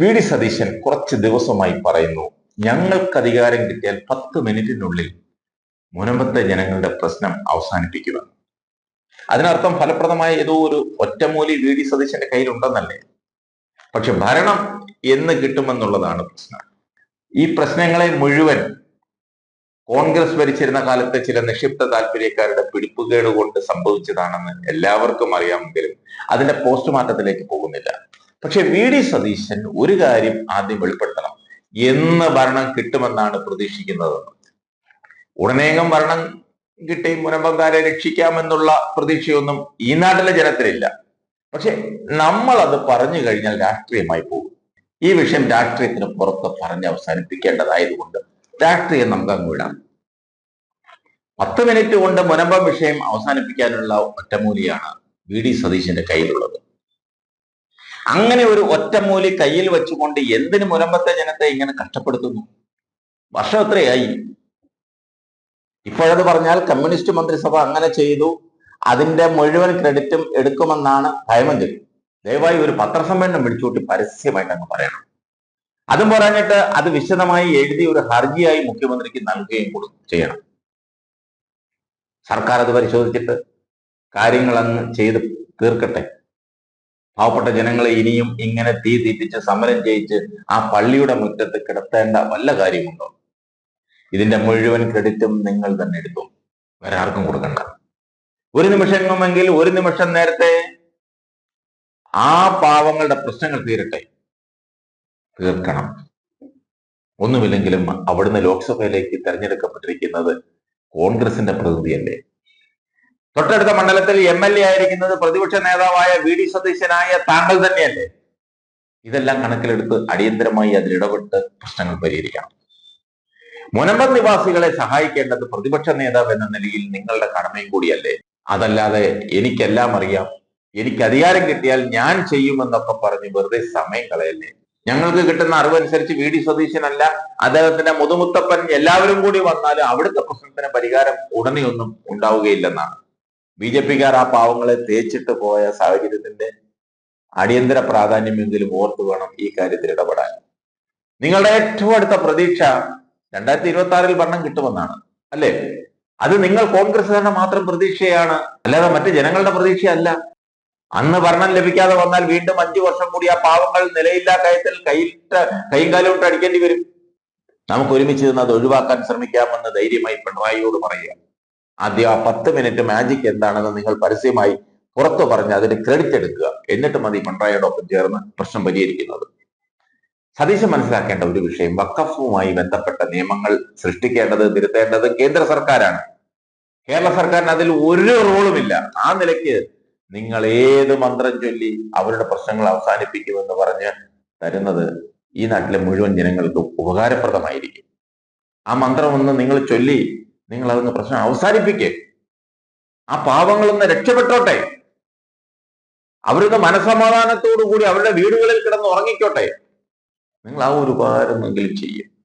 V D Satheesan കുറച്ച് ദിവസമായി പറയുന്നു ഞങ്ങൾക്ക് അധികാരം കിട്ടിയാൽ പത്ത് മിനിറ്റിനുള്ളിൽ മുനമ്പത്തെ ജനങ്ങളുടെ പ്രശ്നം അവസാനിപ്പിക്കുമെന്ന് അതിനർത്ഥം ഫലപ്രദമായ ഏതോ ഒരു ഒറ്റമൂലി വി ഡി സതീശന്റെ കയ്യിലുണ്ടെന്നല്ലേ? പക്ഷെ ഭരണം എന്ന് കിട്ടുമെന്നുള്ളതാണ് പ്രശ്നം. ഈ പ്രശ്നങ്ങളെ മുഴുവൻ കോൺഗ്രസ് ഭരിച്ചിരുന്ന കാലത്ത് ചില നിക്ഷിപ്ത താല്പര്യക്കാരുടെ പിടിപ്പുകേട് കൊണ്ട് സംഭവിച്ചതാണെന്ന് എല്ലാവർക്കും അറിയാമെങ്കിലും അതിന്റെ പോസ്റ്റ്മോർട്ടത്തിലേക്ക് പോകുന്നില്ല. പക്ഷെ വി ഡി സതീശൻ ഒരു കാര്യം ആദ്യം വെളിപ്പെടുത്തണം. എന്ന് ഭരണം കിട്ടുമെന്നാണ് പ്രതീക്ഷിക്കുന്നത്. ഉടനേകം ഭരണം കിട്ടി മുനമ്പങ്കാരെ രക്ഷിക്കാമെന്നുള്ള പ്രതീക്ഷയൊന്നും ഈ നാട്ടിലെ ജനത്തിലില്ല. പക്ഷെ നമ്മൾ അത് പറഞ്ഞു കഴിഞ്ഞാൽ രാഷ്ട്രീയമായി പോകും. ഈ വിഷയം രാഷ്ട്രീയത്തിന് പുറത്ത് പറഞ്ഞ് അവസാനിപ്പിക്കേണ്ടതായതുകൊണ്ട് രാഷ്ട്രീയം നമുക്ക് അങ്ങ് വിടാം പത്ത് മിനിറ്റ് കൊണ്ട് മുനമ്പം വിഷയം അവസാനിപ്പിക്കാനുള്ള ഒറ്റമൂലിയാണ് വി ഡി സതീശന്റെ കയ്യിലുള്ളത്. അങ്ങനെ ഒരു ഒറ്റമൂലി കയ്യിൽ വെച്ചുകൊണ്ട് എന്തിനു മുരമ്പത്തെ ജനത്തെ ഇങ്ങനെ കഷ്ടപ്പെടുത്തുന്നു? വർഷം എത്രയായി? ഇപ്പോഴത് പറഞ്ഞാൽ കമ്മ്യൂണിസ്റ്റ് മന്ത്രിസഭ അങ്ങനെ ചെയ്തു. അതിന്റെ മുഴുവൻ ക്രെഡിറ്റും എടുക്കുമെന്നാണ് ഭയമെങ്കിൽ ദയവായി ഒരു പത്രസമ്മേളനം വിളിച്ചുകൂട്ടി പരസ്യമായിട്ട് അങ്ങ് പറയണം. അതും പറഞ്ഞിട്ട് അത് വിശദമായി എഴുതി ഒരു ഹർജിയായി മുഖ്യമന്ത്രിക്ക് നൽകുകയും ചെയ്യണം. സർക്കാർ അത് പരിശോധിച്ചിട്ട് കാര്യങ്ങൾ അങ്ങ് ചെയ്ത് തീർക്കട്ടെ. പാവപ്പെട്ട ജനങ്ങളെ ഇനിയും ഇങ്ങനെ തീ തീറ്റിച്ച് സമരം ചെയ്യിച്ച് ആ പള്ളിയുടെ മുറ്റത്ത് കിടത്തേണ്ട വല്ല കാര്യമുണ്ടോ? ഇതിന്റെ മുഴുവൻ ക്രെഡിറ്റും നിങ്ങൾ തന്നെ എടുത്തു. വേറെ ആർക്കും കൊടുക്കണ്ട. ഒരു നിമിഷമെങ്കിൽ ഒരു നിമിഷം നേരത്തെ ആ പാവങ്ങളുടെ പ്രശ്നങ്ങൾ തീരട്ടെ. തീർക്കണം. ഒന്നുമില്ലെങ്കിലും അവിടുന്ന് ലോക്സഭയിലേക്ക് തെരഞ്ഞെടുക്കപ്പെട്ടിരിക്കുന്നത് കോൺഗ്രസിന്റെ പ്രതിനിധിയല്ലേ? തൊട്ടടുത്ത മണ്ഡലത്തിൽ എം എൽ എ ആയിരിക്കുന്നത് പ്രതിപക്ഷ നേതാവായ വി ഡി സതീശനായ താങ്കൾ തന്നെയല്ലേ? ഇതെല്ലാം കണക്കിലെടുത്ത് അടിയന്തരമായി അതിൽ ഇടപെട്ട് പ്രശ്നങ്ങൾ പരിഹരിക്കണം. മുനമ്പം നിവാസികളെ സഹായിക്കേണ്ടത് പ്രതിപക്ഷ നേതാവ് എന്ന നിലയിൽ നിങ്ങളുടെ കടമയും കൂടിയല്ലേ? അതല്ലാതെ എനിക്കെല്ലാം അറിയാം. എനിക്ക് അധികാരം കിട്ടിയാൽ ഞാൻ ചെയ്യുമെന്നൊക്കെ പറഞ്ഞ് വെറുതെ സമയം കളയല്ലേ? ഞങ്ങൾക്ക് കിട്ടുന്ന അറിവനുസരിച്ച് വി ഡി സതീശനല്ല അദ്ദേഹത്തിന്റെ മുതുമുത്തപ്പൻ എല്ലാവരും കൂടി വന്നാലും അവിടുത്തെ പ്രശ്നത്തിന് പരിഹാരം ഉടനെയൊന്നും ഉണ്ടാവുകയില്ലെന്നാണ്. ബി ജെ പിക്കാർ ആ പാവങ്ങളെ തേച്ചിട്ട് പോയ സാഹചര്യത്തിന്റെ അടിയന്തര പ്രാധാന്യമെങ്കിലും ഓർത്തു വേണം ഈ കാര്യത്തിൽ ഇടപെടാൻ. നിങ്ങളുടെ ഏറ്റവും അടുത്ത പ്രതീക്ഷ രണ്ടായിരത്തി ഇരുപത്തി ആറിൽ ഭരണം കിട്ടുമെന്നാണ് അല്ലേ? അത് നിങ്ങൾ കോൺഗ്രസ്സുകാരുടെ മാത്രം പ്രതീക്ഷയാണ് അല്ലാതെ മറ്റ് ജനങ്ങളുടെ പ്രതീക്ഷയല്ല. അന്ന് ഭരണം ലഭിക്കാതെ വന്നാൽ വീണ്ടും അഞ്ചു വർഷം കൂടി ആ പാവങ്ങൾ നിലയില്ലാ കയത്തിൽ കൈയിട്ട് കൈയും കാലും ഇട്ട് അടിക്കേണ്ടി വരും. നമുക്ക് ഒരുമിച്ച് നിന്ന് അത് ഒഴിവാക്കാൻ ശ്രമിക്കാമെന്ന് ധൈര്യമായി പിണറായിയോട് പറയുക. ആദ്യം ആ പത്ത് മിനിറ്റ് മാജിക് എന്താണെന്ന് നിങ്ങൾ പരസ്യമായി പുറത്തു പറഞ്ഞ് അതിന് ക്രെഡിറ്റ് എടുക്കുക. എന്നിട്ട് മതി പിണറായിയോടൊപ്പം ചേർന്ന് പ്രശ്നം പരിഹരിക്കുന്നത്. സതീശം മനസ്സിലാക്കേണ്ട ഒരു വിഷയം വക്കഫുമായി ബന്ധപ്പെട്ട നിയമങ്ങൾ സൃഷ്ടിക്കേണ്ടത് തിരുത്തേണ്ടത് കേന്ദ്ര സർക്കാരാണ്. കേരള സർക്കാരിന് അതിൽ ഒരു റോളുമില്ല ആ നിലയ്ക്ക് നിങ്ങൾ ഏത് മന്ത്രം ചൊല്ലി അവരുടെ പ്രശ്നങ്ങൾ അവസാനിപ്പിക്കുമെന്ന് പറഞ്ഞ് തരുന്നത് ഈ നാട്ടിലെ മുഴുവൻ ജനങ്ങൾക്കും ഉപകാരപ്രദമായിരിക്കും. ആ മന്ത്രം ഒന്ന് നിങ്ങൾ ചൊല്ലി നിങ്ങൾ അതൊന്ന് പ്രശ്നം അവസാനിപ്പിക്കേ. ആ പാവങ്ങളൊന്ന് രക്ഷപ്പെട്ടോട്ടെ. അവരൊന്ന് മനസമാധാനത്തോടു കൂടി അവരുടെ വീടുകളിൽ കിടന്ന് ഉറങ്ങിക്കോട്ടെ. നിങ്ങൾ ആ ഒരു ഉപകാരമെങ്കിലും ചെയ്യും.